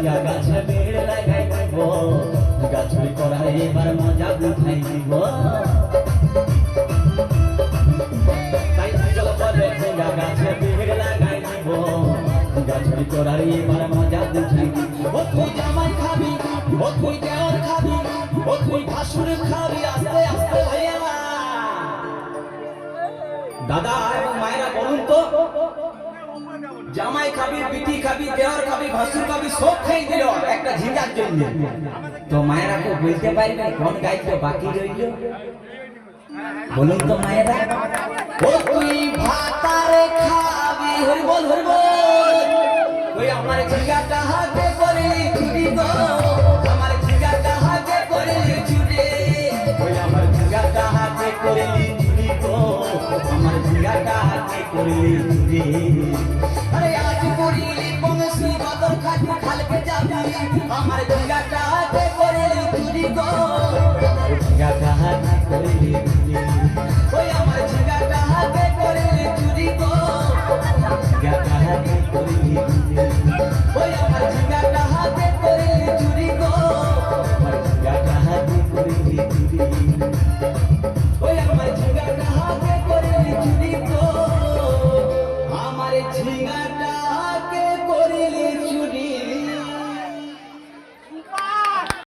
ঝিঙ্গা গাছে বেড় লাগাই দিব। গাছের করাই এবার মজা উঠাই দিব? গাছে বেড় লাগাই দিব। গাছের করাই এবার মজা উঠাই দিব? দাদা এবং মায়েরা বলুন তো জামাই খাবি পিটি খাবি, দেওয়ার খাবি, ভাসুর খাবি, সব খাই দিল। একটা ঝিঙ্গার জন্য। তো মায়েরা কেউ বলতে পারবে কোন গাইতে বাকি রইল? বলুন তো মায়েরা। ও তুই ভাতারে খাবি, হরি বল হরি বল। ওই আমার ঝিঙ্গাটা হাতে করে চুরি গো। আমার ঝিঙ্গাটা হাতে করে চুরি ওই আমার ঝিঙ্গাটা হাতে করে করলি রে আরে আজ করিলি বংশী বদল খাটি খালকে যাবি। আমার গঙ্গাটা করলি তুই